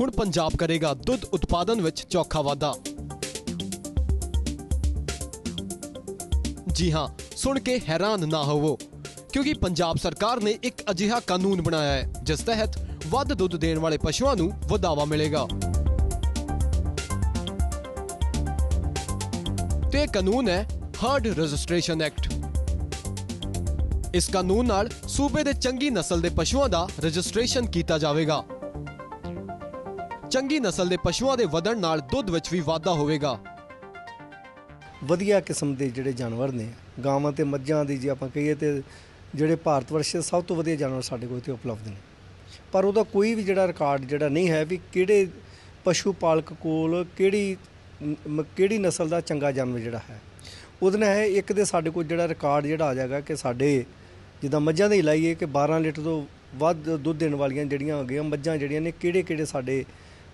ਹੁਣ ਪੰਜਾਬ ਕਰੇਗਾ ਦੁੱਧ ਉਤਪਾਦਨ ਵਿੱਚ ਚੌਖਾ ਵਾਧਾ। ਜੀ ਹਾਂ, ਸੁਣ ਕੇ ਹੈਰਾਨ ਨਾ ਹੋਵੋ, ਕਿਉਂਕਿ ਪੰਜਾਬ ਸਰਕਾਰ ਨੇ ਇੱਕ ਅਜਿਹਾ ਕਾਨੂੰਨ ਬਣਾਇਆ ਹੈ, ਜਿਸ ਤਹਿਤ ਵੱਧ ਦੁੱਧ ਦੇਣ ਵਾਲੇ ਪਸ਼ੂਆਂ ਨੂੰ ਵਧਾਵਾ ਮਿਲੇਗਾ। ਤੇ ਕਾਨੂੰਨ ਹੈ ਹਰਡ ਰਜਿਸਟ੍ਰੇਸ਼ਨ ਐਕਟ ਇਸ ਕਾਨੂੰਨ ਨਾਲ ਸੂਬੇ ਦੇ ਚੰਗੀ ਨਸਲ ਦੇ ਪਸ਼ੂਆਂ ਦਾ ਰਜਿਸਟ੍ਰੇਸ਼ਨ ਕੀਤਾ ਜਾਵੇਗਾ। ਚੰਗੀ ਨਸਲ ਦੇ ਪਸ਼ੂਆਂ ਦੇ ਵਧਣ ਨਾਲ ਦੁੱਧ ਵਿੱਚ ਵੀ ਵਾਧਾ ਹੋਵੇਗਾ। ਵਧੀਆ ਕਿਸਮ ਦੇ ਜਿਹੜੇ ਜਾਨਵਰ ਨੇ, ਗਾਵਾਂ ਤੇ ਮੱਝਾਂ ਦੀ ਜੇ ਆਪਾਂ ਕਹੀਏ ਤੇ ਜਿਹੜੇ ਭਾਰਤ ਵਰਸ਼ ਦੇ ਸਭ ਤੋਂ ਵਧੀਆ ਜਾਨਵਰ ਸਾਡੇ ਕੋਲ ਇੱਥੇ ਉਪਲਬਧ ਨੇ। ਪਰ ਉਹਦਾ ਕੋਈ ਵੀ ਜਿਹੜਾ ਰਿਕਾਰਡ ਜਿਹੜਾ ਨਹੀਂ ਹੈ ਵੀ ਕਿਹੜੇ ਪਸ਼ੂ ਪਾਲਕ ਕੋਲ ਕਿਹੜੀ ਕਿਹੜੀ ਨਸਲ ਦਾ ਚੰਗਾ ਜਾਨਵਰ ਜਿਹੜਾ ਹੈ। ਉਹਦੇ ਨਾਲ ਹੈ ਇੱਕ ਦੇ ਸਾਡੇ ਕੋਲ ਜਿਹੜਾ ਰਿਕਾਰਡ ਜਿਹੜਾ ਆ ਜਾਏਗਾ ਕਿ ਸਾਡੇ ਜਿੱਦਾਂ ਮੱਝਾਂ ਦੇ ਹੀ ਲਾਈਏ ਕਿ 12 ਲੀਟਰ ਤੋਂ ਵੱਧ ਦੁੱਧ ਦੇਣ ਵਾਲੀਆਂ ਜਿਹੜੀਆਂ ਹੈਗੀਆਂ, ਮੱਝਾਂ ਜਿਹੜੀਆਂ ਨੇ ਕਿਹੜੇ ਕਿਹੜੇ ਸਾਡੇ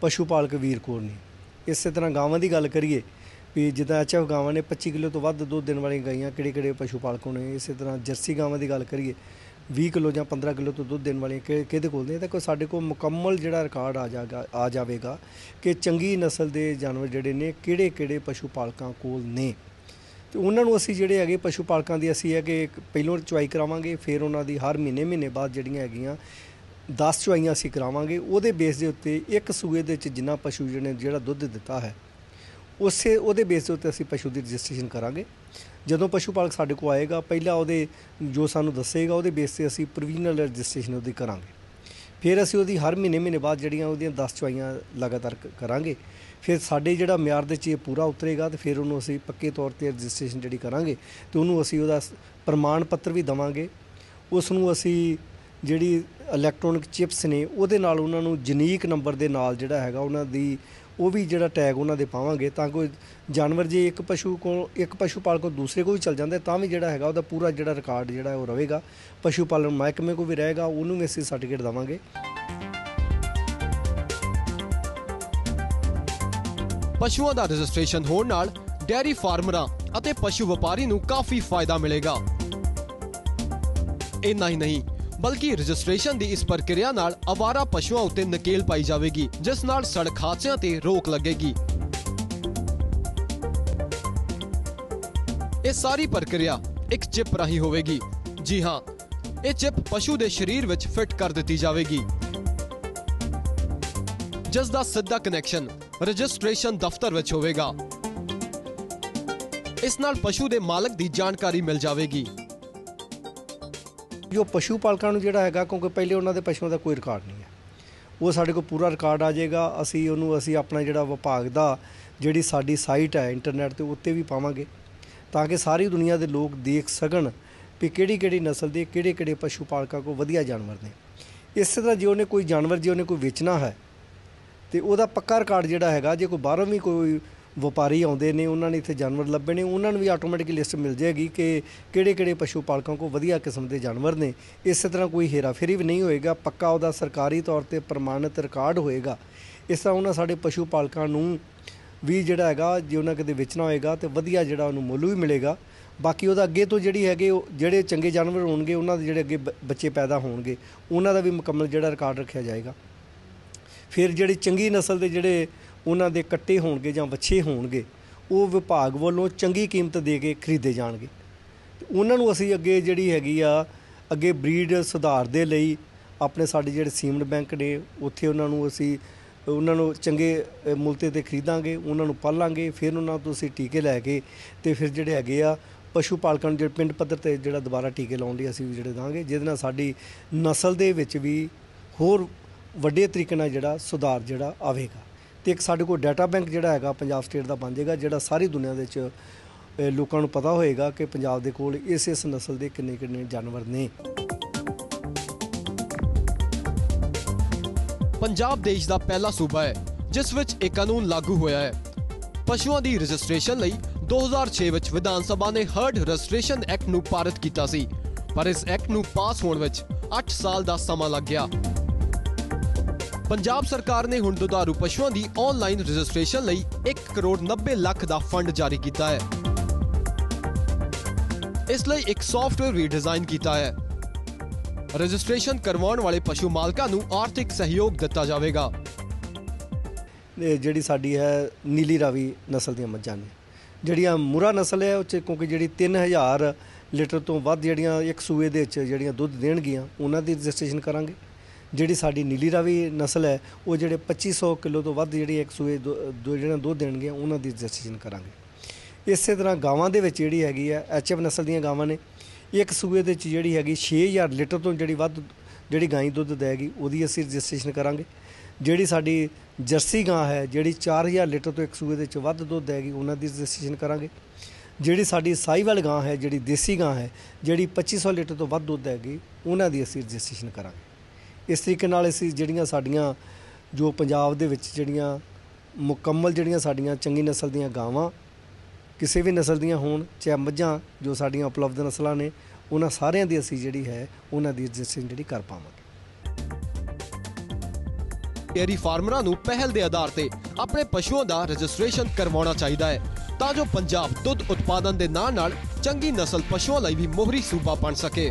ਪਸ਼ੂ ਪਾਲਕ ਵੀਰ ਕੋਲ ਨੇ ਇਸੇ ਤਰ੍ਹਾਂ ਗਾਵਾਂ ਦੀ ਗੱਲ ਕਰੀਏ ਵੀ ਜਿੱਦਾਂ ਐਚਐਫ ਗਾਵਾਂ ਨੇ 25 ਕਿਲੋ ਤੋਂ ਵੱਧ ਦੁੱਧ ਦੇਣ ਵਾਲੀਆਂ ਗਾਈਆਂ ਕਿਹੜੇ ਕਿਹੜੇ ਪਸ਼ੂ ਪਾਲਕ ਨੇ ਇਸੇ ਤਰ੍ਹਾਂ ਜਰਸੀ ਗਾਵਾਂ ਦੀ ਗੱਲ ਕਰੀਏ 20 ਕਿਲੋ ਜਾਂ 15 ਕਿਲੋ ਤੋਂ ਦੁੱਧ ਦੇਣ ਵਾਲੀਆਂ ਕਿ- ਕਿਹਦੇ ਕੋਲ ਨੇ? ਤਾਂ ਕੋਈ ਸਾਡੇ ਕੋਲ ਮੁਕੰਮਲ ਜਿਹੜਾ ਰਿਕਾਰਡ ਆ ਜਾਗਾ, ਆ ਜਾਵੇਗਾ ਕਿ ਚੰਗੀ ਨਸਲ ਦੇ ਜਾਨਵਰ ਜਿਹੜੇ ਨੇ ਕਿਹੜੇ ਕਿਹੜੇ ਪਸ਼ੂ ਪਾਲਕਾਂ ਕੋਲ ਨੇ। ਤੇ ਉਹਨਾਂ ਨੂੰ ਅਸੀਂ ਜਿਹੜੇ ਹੈਗੇ ਪਸ਼ੂ ਪਾਲਕਾਂ ਦੀ ਅਸੀਂ ਹੈ ਕਿ ਇੱਕ ਪਹਿਲੋਂ ਚੁਆਈ ਕਰਾਵਾਂਗੇ, ਫਿਰ ਉਹਨਾਂ ਦੀ ਹਰ ਮਹੀਨੇ ਮਹੀਨੇ ਬਾਅਦ ਜਿਹੜੀਆਂ ਹੈਗੀਆਂ 10 ਚੁਆਈਆਂ ਅਸੀਂ ਕਰਾਵਾਂਗੇ, ਉਹਦੇ ਬੇਸ ਦੇ ਉੱਤੇ ਇੱਕ ਸੂਏ ਦੇ ਵਿੱਚ ਜਿੰਨਾ ਪਸ਼ੂ ਜਿਹਨੇ ਜਿਹੜਾ ਦੁੱਧ ਦਿੱਤਾ ਹੈ, ਉਸੇ ਉਹਦੇ ਬੇਸ ਦੇ ਉੱਤੇ ਅਸੀਂ ਪਸ਼ੂ ਦੀ ਰਜਿਸਟ੍ਰੇਸ਼ਨ ਕਰਾਂਗੇ। ਜਦੋਂ ਪਸ਼ੂ ਪਾਲਕ ਸਾਡੇ ਕੋਲ ਆਏਗਾ, ਪਹਿਲਾਂ ਉਹਦੇ ਜੋ ਸਾਨੂੰ ਦੱਸੇਗਾ, ਉਹਦੇ ਬੇਸ ਤੇ ਅਸੀਂ ਪ੍ਰੋਵੀਜ਼ਨਲ ਰਜਿਸਟ੍ਰੇਸ਼ਨ ਉਹਦੀ ਕਰਾਂਗੇ। ਫਿਰ ਅਸੀਂ ਉਹਦੀ ਹਰ ਮਹੀਨੇ ਮਹੀਨੇ ਬਾਅਦ ਜਿਹੜੀਆਂ ਉਹਦੀਆਂ 10 ਚੁਆਈਆਂ ਲਗਾਤਾਰ ਕਰਾਂਗੇ। ਫਿਰ ਸਾਡੇ ਜਿਹੜਾ ਮਿਆਰ ਦੇ ਚ ਇਹ ਪੂਰਾ ਉਤਰੇਗਾ ਤੇ ਫਿਰ ਉਹਨੂੰ ਅਸੀਂ ਪੱਕੇ ਤੌਰ ਤੇ ਰਜਿਸਟ੍ਰੇਸ਼ਨ ਜਿਹੜੀ ਕਰਾਂਗੇ, ਤੇ ਉਹਨੂੰ ਅਸੀਂ ਉਹਦਾ ਪ੍ਰਮਾਣ ਪੱਤਰ ਵੀ ਦਵਾਂਗੇ। ਉਸ ਨੂੰ ਅਸੀਂ ਜਿਹੜੀ ਇਲੈਕਟ੍ਰੋਨਿਕ ਚਿਪਸ ਨੇ, ਉਹਦੇ ਨਾਲ ਉਹਨਾਂ ਨੂੰ ਜਨੀਕ ਨੰਬਰ ਦੇ ਨਾਲ ਜਿਹੜਾ ਹੈਗਾ ਉਹਨਾਂ ਦੀ, ਉਹ ਵੀ ਜਿਹੜਾ ਟੈਗ ਉਹਨਾਂ ਦੇ ਪਾਵਾਂਗੇ, ਤਾਂ ਕੋਈ ਜਾਨਵਰ ਜੇ ਇੱਕ ਪਸ਼ੂ ਕੋਲ, ਇੱਕ ਪਸ਼ੂ ਪਾਲਕ ਕੋਲ ਦੂਸਰੇ ਕੋਲ ਵੀ ਚਲ ਜਾਂਦਾ, ਤਾਂ ਵੀ ਜਿਹੜਾ ਹੈਗਾ ਉਹਦਾ ਪੂਰਾ ਜਿਹੜਾ ਰਿਕਾਰਡ ਜਿਹੜਾ ਉਹ ਰਹੇਗਾ। ਪਸ਼ੂ ਪਾਲਣ ਮਹਿਕਮੇ ਕੋ ਵੀ ਰਹੇਗਾ, ਉਹਨੂੰ ਵੀ ਅਸੀਂ ਸਰਟੀਫਿਕੇਟ ਦਵਾਂਗੇ। ਪਸ਼ੂਆਂ ਦਾ ਰਜਿਸਟ੍ਰੇਸ਼ਨ ਹੋਣ ਨਾਲ ਡੈਰੀ ਫਾਰਮਰਾਂ ਅਤੇ ਪਸ਼ੂ ਵਪਾਰੀ ਨੂੰ ਕਾਫੀ ਫਾਇਦਾ ਮਿਲੇਗਾ। ਇੰਨਾ ਹੀ ਨਹੀਂ ਬਲਕਿ ਰਜਿਸਟ੍ਰੇਸ਼ਨ ਦੀ ਇਸ ਪ੍ਰਕਿਰਿਆ ਨਾਲ ਅਵਾਰਾ ਪਸ਼ੂਆਂ ਉੱਤੇ ਨਕੇਲ ਪਾਈ ਜਾਵੇਗੀ, ਜਿਸ ਨਾਲ ਸੜਕ ਹਾਦਸਿਆਂ ਤੇ ਰੋਕ ਲੱਗੇਗੀ। ਇਹ ਸਾਰੀ ਪ੍ਰਕਿਰਿਆ ਇੱਕ ਚਿਪ ਰਾਹੀਂ ਹੋਵੇਗੀ। ਜੀ ਹਾਂ, ਇਹ ਚਿਪ ਪਸ਼ੂ ਦੇ ਸਰੀਰ ਵਿੱਚ ਫਿੱਟ ਕਰ ਦਿੱਤੀ ਜਾਵੇਗੀ। ਜਿਸ ਦਾ ਸਿੱਧਾ ਕਨੈਕਸ਼ਨ ਰਜਿਸਟ੍ਰੇਸ਼ਨ ਦਫ਼ਤਰ ਵਿੱਚ ਹੋਵੇਗਾ। ਇਸ ਨਾਲ ਪਸ਼ੂ ਦੇ ਮਾਲਕ ਦੀ ਜਾਣਕਾਰੀ ਮਿਲ ਜਾਵੇਗੀ। ਜੋ ਪਸ਼ੂ ਪਾਲਕਾਂ ਨੂੰ ਜਿਹੜਾ ਹੈਗਾ, ਕਿਉਂਕਿ ਪਹਿਲੇ ਉਹਨਾਂ ਦੇ ਪਸ਼ੂਆਂ ਦਾ ਕੋਈ ਰਿਕਾਰਡ ਨਹੀਂ ਹੈ। ਉਹ ਸਾਡੇ ਕੋਲ ਪੂਰਾ ਰਿਕਾਰਡ ਆ ਜਾਏਗਾ, ਅਸੀਂ ਉਹਨੂੰ, ਅਸੀਂ ਆਪਣਾ ਜਿਹੜਾ ਵਿਭਾਗ ਦਾ ਜਿਹੜੀ ਸਾਡੀ ਸਾਈਟ ਹੈ ਇੰਟਰਨੈਟ ਤੇ ਉੱਤੇ ਵੀ ਪਾਵਾਂਗੇ, ਤਾਂ ਕਿ ਸਾਰੀ ਦੁਨੀਆ ਦੇ ਲੋਕ ਦੇਖ ਸਕਣ ਵੀ ਕਿਹੜੀ ਕਿਹੜੀ ਨਸਲ ਦੇ ਕਿਹੜੇ ਕਿਹੜੇ ਪਸ਼ੂ ਪਾਲਕਾਂ ਕੋਲ ਵਧੀਆ ਜਾਨਵਰ ਨੇ। ਇਸੇ ਤਰ੍ਹਾਂ ਜੇ ਉਹਨੇ ਕੋਈ ਜਾਨਵਰ, ਜੇ ਉਹਨੇ ਕੋਈ ਵੇਚਣਾ ਹੈ, ਤੇ ਉਹਦਾ ਪੱਕਾ ਰਿਕਾਰਡ ਜਿਹੜਾ ਹੈਗਾ, ਜੇ ਕੋਈ ਬਾਹਰੋਂ ਵੀ ਕੋਈ ਵਪਾਰੀ ਆਉਂਦੇ ਨੇ, ਉਹਨਾਂ ਨੇ ਇੱਥੇ ਜਾਨਵਰ ਲੱਭੇ ਨੇ, ਉਹਨਾਂ ਨੂੰ ਵੀ ਆਟੋਮੈਟਿਕ ਲਿਸਟ ਮਿਲ ਜਾਏਗੀ ਕਿ ਕਿਹੜੇ ਕਿਹੜੇ ਪਸ਼ੂ ਪਾਲਕਾਂ ਕੋਲ ਵਧੀਆ ਕਿਸਮ ਦੇ ਜਾਨਵਰ ਨੇ। ਇਸੇ ਤਰ੍ਹਾਂ ਕੋਈ ਹੇਰਾਫੇਰੀ ਵੀ ਨਹੀਂ ਹੋਏਗਾ, ਪੱਕਾ ਉਹਦਾ ਸਰਕਾਰੀ ਤੌਰ ਤੇ ਪ੍ਰਮਾਣਿਤ ਰਿਕਾਰਡ ਹੋਏਗਾ। ਇਸ ਤਰ੍ਹਾਂ ਉਹਨਾਂ ਸਾਡੇ ਪਸ਼ੂ ਪਾਲਕਾਂ ਨੂੰ ਵੀ ਜਿਹੜਾ ਹੈਗਾ, ਜੇ ਉਹਨਾਂ ਕਿਤੇ ਵੇਚਣਾ ਹੋਏਗਾ ਤੇ ਵਧੀਆ ਜਿਹੜਾ ਉਹਨੂੰ ਮੁੱਲ ਵੀ ਮਿਲੇਗਾ। ਬਾਕੀ ਉਹਦਾ ਅੱਗੇ ਤੋਂ ਜਿਹੜੀ ਹੈਗੇ ਉਹ, ਜਿਹੜੇ ਚੰਗੇ ਜਾਨਵਰ ਹੋਣਗੇ, ਉਹਨਾਂ ਦੇ ਜਿਹੜੇ ਅੱਗੇ ਬ- ਬੱਚੇ ਪੈਦਾ ਹੋਣਗੇ, ਉਹਨਾਂ ਦਾ ਵੀ ਮੁਕੰਮਲ ਜਿਹੜਾ ਰਿਕਾਰਡ ਰੱਖਿਆ ਜਾਏਗਾ। ਫਿਰ ਜਿਹੜੀ ਚੰਗੀ ਨਸਲ ਦੇ ਜਿਹੜੇ ਉਹਨਾਂ ਦੇ ਕੱਟੇ ਹੋਣਗੇ ਜਾਂ ਵੱਛੇ ਹੋਣਗੇ ਉਹ ਵਿਭਾਗ ਵੱਲੋਂ ਚੰਗੀ ਕੀਮਤ ਦੇ ਕੇ ਖਰੀਦੇ ਜਾਣਗੇ। ਤੇ ਉਹਨਾਂ ਨੂੰ ਅਸੀਂ ਅੱਗੇ ਜਿਹੜੀ ਹੈਗੀ ਆ ਅੱਗੇ ਬਰੀਡ ਸੁਧਾਰ ਦੇ ਲਈ ਆਪਣੇ ਸਾਡੇ ਜਿਹੜੇ ਸੀਮਡ ਬੈਂਕ ਨੇ ਉੱਥੇ ਉਹਨਾਂ ਨੂੰ ਅਸੀਂ ਉਹਨਾਂ ਨੂੰ ਚੰਗੇ ਅ, ਮੁੱਲ ਤੇ ਖਰੀਦਾਂਗੇ ਉਹਨਾਂ ਨੂੰ ਪਾਲਾਂਗੇ ਫਿਰ ਉਹਨਾਂ ਤੋਂ ਅਸੀਂ ਟੀਕੇ ਲੈ ਕੇ ਤੇ ਫਿਰ ਜਿਹੜੇ ਹੈਗੇ ਆ ਪਸ਼ੂ ਪਾਲਕਾਂ ਨੂੰ ਜਿਹੜੇ ਪਿੰਡ ਪੱਧਰ ਤੇ ਜਿਹੜਾ ਦੁਬਾਰਾ ਟੀਕੇ ਲਾਉਣ ਲਈ ਅਸੀਂ ਜਿਹੜੇ ਦਾਂਗੇ ਜਿਹਦੇ ਨਾਲ ਸਾਡੀ ਨਸਲ ਦੇ ਵਿੱਚ ਵੀ ਹੋਰ ਵੱਡੇ ਤਰੀਕੇ ਨਾਲ ਜਿਹੜਾ ਸੁਧਾਰ ਜਿਹੜਾ ਆਵੇਗਾ। ਤੇ ਇੱਕ ਸਾਡੇ ਕੋਲ ਡਾਟਾ ਬੈਂਕ ਜਿਹੜਾ ਹੈਗਾ ਪੰਜਾਬ ਸਟੇਟ ਦਾ ਬਣ ਜਾਏਗਾ, ਜਿਹੜਾ ਸਾਰੀ ਦੁਨੀਆ ਦੇ ਵਿੱਚ ਲੋਕਾਂ ਨੂੰ ਪਤਾ ਹੋਏਗਾ ਕਿ ਪੰਜਾਬ ਦੇ ਕੋਲ ਇਸ ਇਸ ਨਸਲ ਦੇ ਕਿੰਨੇ ਕਿੰਨੇ ਜਾਨਵਰ ਨੇ। ਪੰਜਾਬ ਦੇਸ਼ ਦਾ ਪਹਿਲਾ ਸੂਬਾ ਹੈ, ਜਿਸ ਵਿੱਚ ਇਹ ਕਾਨੂੰਨ ਲਾਗੂ ਹੋਇਆ ਹੈ। ਪਸ਼ੂਆਂ ਦੀ ਰਜਿਸਟ੍ਰੇਸ਼ਨ ਲਈ 2006 ਵਿੱਚ ਵਿਧਾਨ ਸਭਾ ਨੇ ਹਰਡ ਰਜਿਸਟ੍ਰੇਸ਼ਨ ਐਕਟ ਨੂੰ ਪਾਰਿਤ ਕੀਤਾ ਸੀ, ਪਰ ਇਸ ਐਕਟ ਨੂੰ ਪਾਸ ਹੋਣ ਵਿੱਚ 8 ਸਾਲ ਦਾ ਸਮਾਂ ਲੱਗ ਗਿਆ। ਪੰਜਾਬ ਸਰਕਾਰ ਨੇ ਹੁਣ ਦੁਧਾਰੂ ਪਸ਼ੂਆਂ ਦੀ ਆਨਲਾਈਨ ਰਜਿਸਟ੍ਰੇਸ਼ਨ ਲਈ 1 ਕਰੋੜ 90 ਲੱਖ ਦਾ ਫੰਡ ਜਾਰੀ ਕੀਤਾ ਹੈ। ਇਸ ਲਈ ਇੱਕ ਸੌਫਟਵੇਅਰ ਵੀ ਡਿਜ਼ਾਈਨ ਕੀਤਾ ਹੈ। ਰਜਿਸਟ੍ਰੇਸ਼ਨ ਕਰਵਾਉਣ ਵਾਲੇ ਪਸ਼ੂ ਮਾਲਕਾਂ ਨੂੰ ਆਰਥਿਕ ਸਹਿਯੋਗ ਦਿੱਤਾ ਜਾਵੇਗਾ। ਇਹ ਜਿਹੜੀ ਸਾਡੀ ਹੈ ਨੀਲੀ ਰਾਵੀ ਨਸਲ ਦੀਆਂ ਮੱਝਾਂ ਨੇ। ਜਿਹੜੀਆਂ ਮੁਰਾ ਨਸਲ ਹੈ, ਉਹ 'ਚ ਕਿਉਂਕਿ ਜਿਹੜੀ 3000 ਲੀਟਰ ਤੋਂ ਵੱਧ ਜਿਹੜੀਆਂ ਇੱਕ ਸੂਏ ਦੇ ਵਿੱਚ ਜਿਹੜੀਆਂ ਦੁੱਧ ਦੇਣਗੀਆਂ, ਉਹਨਾਂ ਦੀ ਰਜਿਸਟ੍ਰੇਸ਼ਨ ਕਰਾਂਗੇ। ਜਿਹੜੀ ਸਾਡੀ ਨੀਲੀ ਰਾਵੀ ਨਸਲ ਹੈ, ਉਹ ਜਿਹੜੇ 2500 ਕਿਲੋ ਤੋਂ ਵੱਧ ਜਿਹੜੀ ਇੱਕ ਸੂਏ ਦੋ ਜਿਹੜਾ ਦੁੱਧ ਦੇਣਗੀਆਂ, ਉਹਨਾਂ ਦੀ ਰਜਿਸਟ੍ਰੇਸ਼ਨ ਕਰਾਂਗੇ। ਇਸੇ ਤਰ੍ਹਾਂ ਗਾਵਾਂ ਦੇ ਵਿੱਚ ਜਿਹੜੀ ਹੈਗੀ ਆ ਐਚਐਫ ਨਸਲ ਦੀਆਂ ਗਾਵਾਂ ਨੇ, ਇੱਕ ਸੂਏ ਦੇ ਵਿੱਚ ਜਿਹੜੀ ਹੈਗੀ 6000 ਲੀਟਰ ਤੋਂ ਜਿਹੜੀ ਵੱਧ ਜਿਹੜੀ ਗਾਂ ਦੁੱਧ ਦੇਗੀ, ਉਹਦੀ ਅਸੀਂ ਰਜਿਸਟ੍ਰੇਸ਼ਨ ਕਰਾਂਗੇ। ਜਿਹੜੀ ਸਾਡੀ ਜਰਸੀ ਗਾਂ ਹੈ, ਜਿਹੜੀ 4000 ਲੀਟਰ ਤੋਂ ਇੱਕ ਸੂਏ ਦੇ ਵਿੱਚ ਵੱਧ ਦੁੱਧ ਦੇਗੀ, ਉਹਨਾਂ ਦੀ ਰਜਿਸਟ੍ਰੇਸ਼ਨ ਕਰਾਂਗੇ। ਜਿਹੜੀ ਸਾਡੀ ਸਾਈਵਾਲ ਗਾਂ ਹੈ, ਜਿਹੜੀ ਦੇਸੀ ਗਾਂ ਹੈ, ਜਿਹੜੀ 2500 ਲੀਟਰ ਤੋਂ ਵੱਧ ਦੁੱਧ ਦੇਗੀ, ਉਹਨਾਂ ਦੀ ਅਸੀਂ ਰਜਿਸਟ੍ਰੇਸ਼ਨ ਕਰਾਂਗੇ। ਇਸ ਤਰੀਕੇ ਨਾਲ ਅਸੀਂ ਜਿਹੜੀਆਂ ਸਾਡੀਆਂ, ਜੋ ਪੰਜਾਬ ਦੇ ਵਿੱਚ ਜਿਹੜੀਆਂ ਮੁਕੰਮਲ ਜਿਹੜੀਆਂ ਸਾਡੀਆਂ ਚੰਗੀ ਨਸਲ ਦੀਆਂ ਗਾਵਾਂ, ਕਿਸੇ ਵੀ ਨਸਲ ਦੀਆਂ ਹੋਣ, ਚਾਹੇ ਮੱਝਾਂ, ਜੋ ਸਾਡੀਆਂ ਉਪਲਬਧ ਨਸਲਾਂ ਨੇ, ਉਹਨਾਂ ਸਾਰਿਆਂ ਦੀ ਅਸੀਂ ਜਿਹੜੀ ਹੈ, ਉਹਨਾਂ ਦੀ ਰਜਿਸਟ੍ਰੇਸ਼ਨ ਜਿਹੜੀ ਕਰ ਪਾਵਾਂਗੇ। ਡੇਅਰੀ ਫਾਰਮਰਾਂ ਨੂੰ ਪਹਿਲ ਦੇ ਆਧਾਰ ਤੇ ਆਪਣੇ ਪਸ਼ੂਆਂ ਦਾ ਰਜਿਸਟ੍ਰੇਸ਼ਨ ਕਰਵਾਉਣਾ ਚਾਹੀਦਾ ਹੈ, ਤਾਂ ਜੋ ਪੰਜਾਬ ਦੁੱਧ ਉਤਪਾਦਨ ਦੇ ਨਾਲ ਨਾਲ ਚੰਗੀ ਨਸਲ ਪਸ਼ੂਆਂ ਲਈ ਵੀ ਮੋਹਰੀ ਸੂਬਾ ਬਣ ਸਕੇ।